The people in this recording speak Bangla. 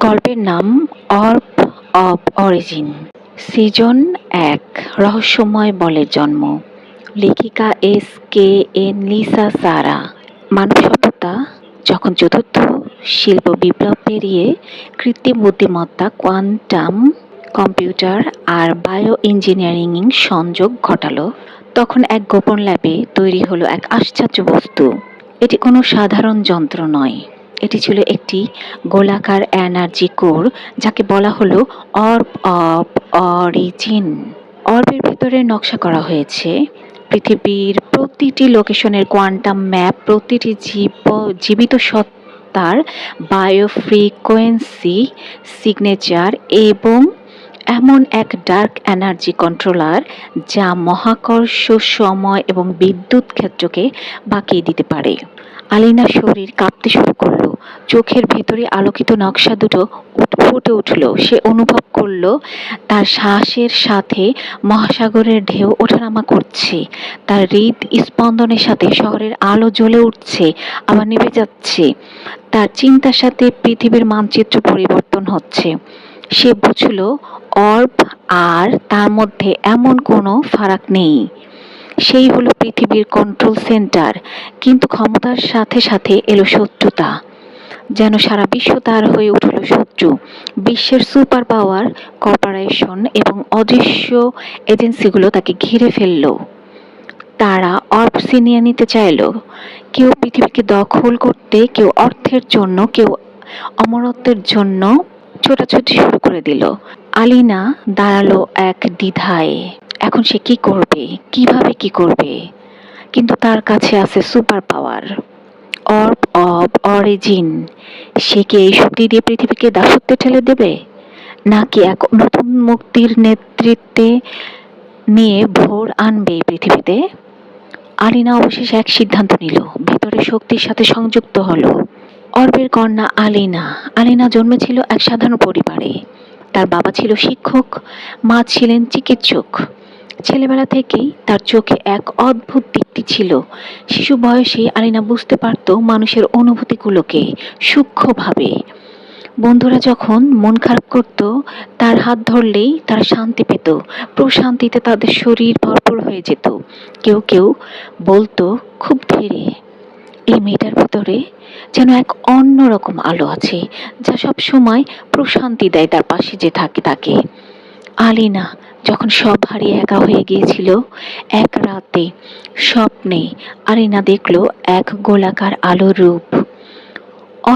গল্পের নাম অর্প অব অরিজিন। সিজন এক, রহস্যময় বলের জন্ম। লেখিকা S K N Lisa Sara. মানব সভ্যতা যখন চতুর্থ শিল্প বিপ্লব পেরিয়ে কৃত্রিম বুদ্ধিমত্তা, কোয়ান্টাম কম্পিউটার আর বায়ো ইঞ্জিনিয়ারিং সংযোগ ঘটালো, তখন এক গোপন ল্যাবে তৈরি হলো এক আশ্চর্য বস্তু। এটি কোনো সাধারণ যন্ত্র নয়। এটি ছিল একটি গোলাকার এনার্জি কোর, যাকে বলা হলো অর্ব অব অরিজিন। অর্বের ভিতরে নকশা করা হয়েছে পৃথিবীর প্রতিটি লোকেশনের কোয়ান্টাম ম্যাপ, প্রতিটি জীব, জীবিত সত্তার বায়োফ্রিকোয়েন্সি সিগনেচার এবং এমন এক ডার্ক এনার্জি কন্ট্রোলার যা মহাকর্ষ, সময় এবং বিদ্যুৎ ক্ষেত্রকে বাঁকিয়ে দিতে পারে। আলিনার শরীর কাঁপতে শুরু করল। চোখের ভেতরে আলোকিত নকশা দুটো ফুটে উঠল। সে অনুভব করল, তার শ্বাসের সাথে মহাসাগরের ঢেউ ওঠানামা করছে। তার হৃদ স্পন্দনের সাথে শহরের আলো জ্বলে উঠছে, আবার নিভে যাচ্ছে। তার চিন্তার সাথে পৃথিবীর মানচিত্র পরিবর্তন হচ্ছে। সে বুঝল অর্ব আর তার মধ্যে এমন কোনো ফারাক নেই। সেই হলো পৃথিবীর কন্ট্রোল সেন্টার কিন্তু ক্ষমতার সাথে সাথে এলো শত্রুতা। যেন সারা বিশ্ব তার হয়ে উঠল শত্রু। বিশ্বের সুপার পাওয়ার কর্পোরেশন এবং অদৃশ্য এজেন্সিগুলো তাকে ঘিরে ফেলল। তারা অর্ব ছিনিয়ে নিতে চাইলো। কেউ পৃথিবীকে দখল করতে, কেউ অর্থের জন্য, কেউ অমরত্বের জন্য ছোটাছুটি শুরু করে দিল। আলিনা দাঁড়াল এক দ্বিধায়। এখন সে কি করবে? কীভাবে কি করবে? কিন্তু তার কাছে আছে super power. Orb of origin. সে কি এই শক্তি দিয়ে পৃথিবীকে দাসত্বে ঠেলে দেবে? নাকি এক নতুন মুক্তির নেতৃত্বে নিয়ে ভোর আনবে পৃথিবীতে? আলিনা অবশেষে এক সিদ্ধান্ত নিল। ভিতরে শক্তির সাথে সংযুক্ত হলো। অর্বের কন্যা আলিনা। আলিনা জন্মেছিল এক সাধারণ পরিবারে। তার বাবা ছিল শিক্ষক, মা ছিলেন চিকিৎসক। ছেলেবেলা থেকেই তার চোখে এক অদ্ভুত দীপ্তি ছিল। শিশু বয়সে আলিনা বুঝতে পারত মানুষের অনুভূতিগুলোকে সূক্ষ্মভাবে। বন্ধুরা যখন মন খারাপ করত, তার হাত ধরলেই তারা শান্তি পেত। প্রশান্তিতে তাদের শরীর ভরপুর হয়ে যেত। কেউ কেউ বলতো, খুব ধীরে, এই মেয়েটার ভিতরে যেন এক অন্যরকম আলো আছে, যা সব সময় প্রশান্তি দেয় তার পাশে যে থাকে তাকে আলিনা যখন সব হারিয়ে একা হয়ে গিয়েছিল, এক রাতে স্বপ্নে আলিনা দেখল এক গোলাকার আলোর রূপ।